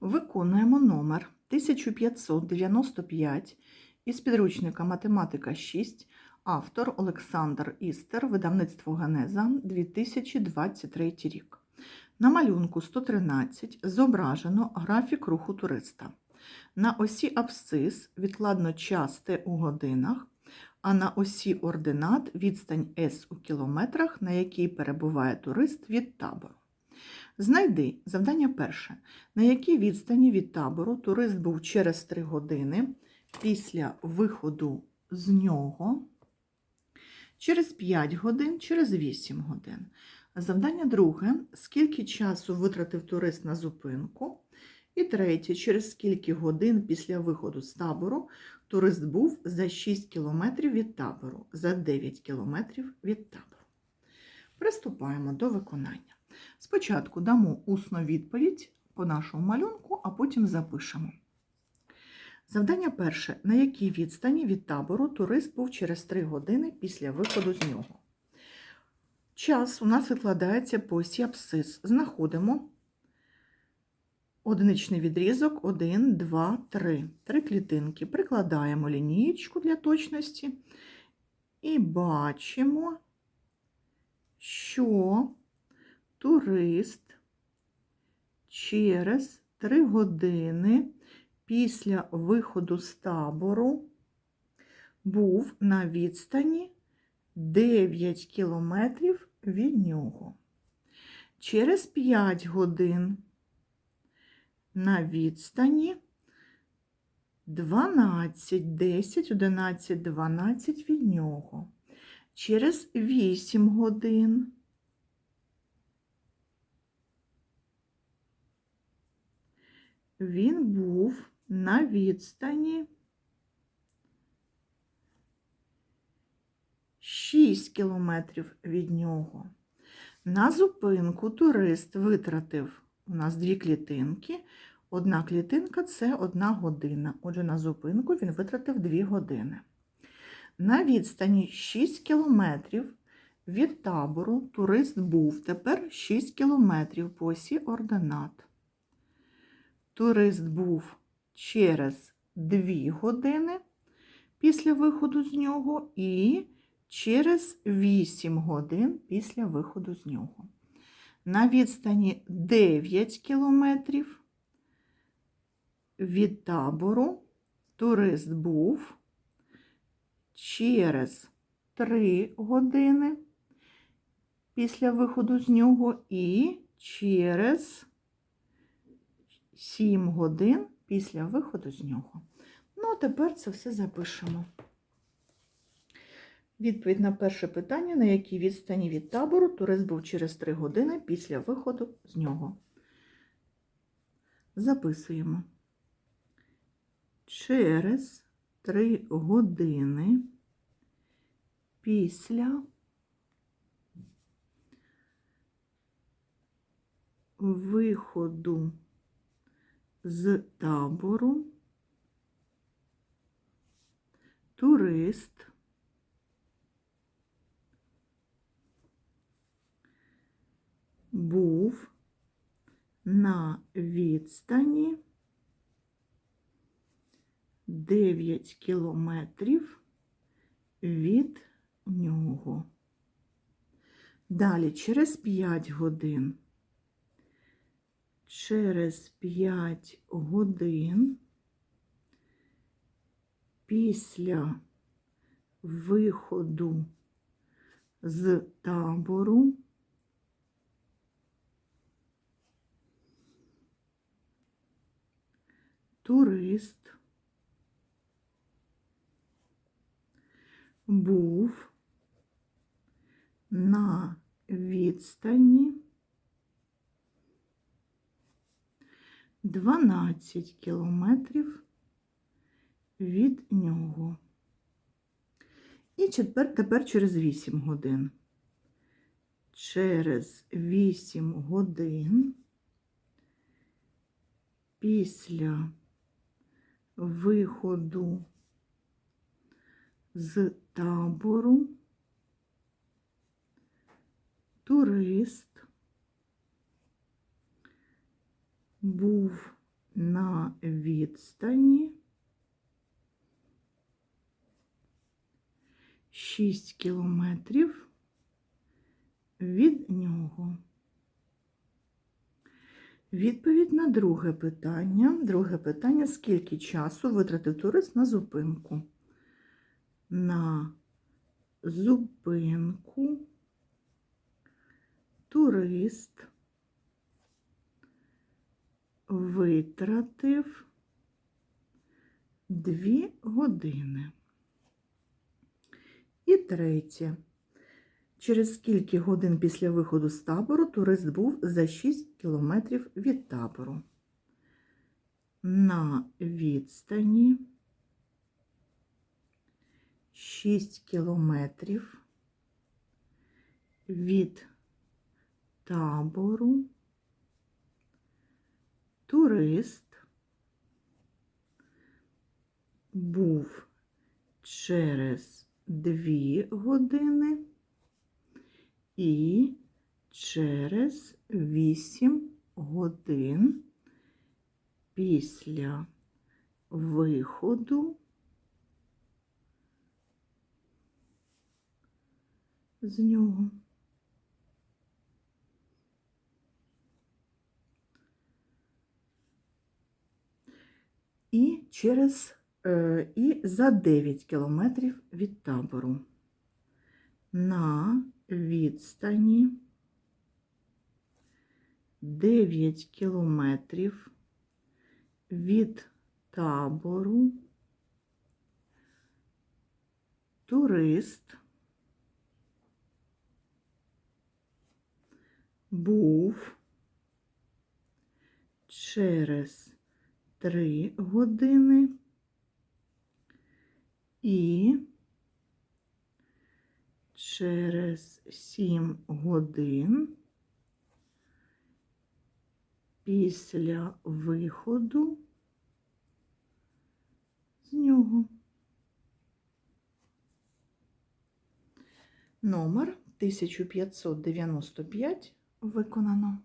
Виконуємо номер 1595 із підручника Математика 6, автор Олександр Істер, видавництво Генеза 2023 рік. На малюнку 113 зображено графік руху туриста. На осі абсцис відкладно час Т у годинах, а на осі ординат відстань С у кілометрах, на якій перебуває турист від табору. Знайди завдання перше. На якій відстані від табору турист був через 3 години після виходу з нього, через 5 годин, через 8 годин. Завдання друге. Скільки часу витратив турист на зупинку? І третє, через скільки годин після виходу з табору турист був за 6 кілометрів від табору, за 9 кілометрів від табору. Приступаємо до виконання. Спочатку дамо усну відповідь по нашому малюнку, а потім запишемо. Завдання перше. На якій відстані від табору турист був через 3 години після виходу з нього? Час у нас викладається по осі абсцис. Знаходимо одиничний відрізок 1, 2, 3. Три клітинки. Прикладаємо лінієчку для точності і бачимо, що турист через 3 години після виходу з табору був на відстані 9 кілометрів від нього. Через 5 годин на відстані 12, 10, 11, 12 від нього. Через 8 годин він був на відстані 6 кілометрів від нього. На зупинку турист витратив у нас дві клітинки. Одна клітинка це одна година. Отже, на зупинку він витратив 2 години. На відстані 6 кілометрів від табору турист був тепер 6 кілометрів по осі ординат. Турист був через 2 години після виходу з нього і через 8 годин після виходу з нього. На відстані 9 кілометрів від табору турист був через 3 години після виходу з нього і через 7 годин після виходу з нього. Ну, а тепер це все запишемо. Відповідь на перше питання, на якій відстані від табору турист був через 3 години після виходу з нього. Записуємо. Через 3 години після виходу з табору турист був на відстані 9 кілометрів від нього. Далі через 5 годин. Через 5 годин після виходу з табору турист був на відстані 12 кілометрів від нього. І тепер, через 8 годин. Через 8 годин після виходу з табору турист був на відстані 6 кілометрів від нього. Відповідь на друге питання. Друге питання: скільки часу витратив турист на зупинку? На зупинку турист витратив 2 години. І третє. Через скільки годин після виходу з табору турист був за 6 кілометрів від табору? На відстані 6 кілометрів від табору турист був через 2 години і через 8 годин після виходу з нього. І через е, і за 9 кілометрів від табору. На відстані 9 кілометрів від табору турист був через 3 години і через 7 годин після виходу з нього. Номер 1595 виконано.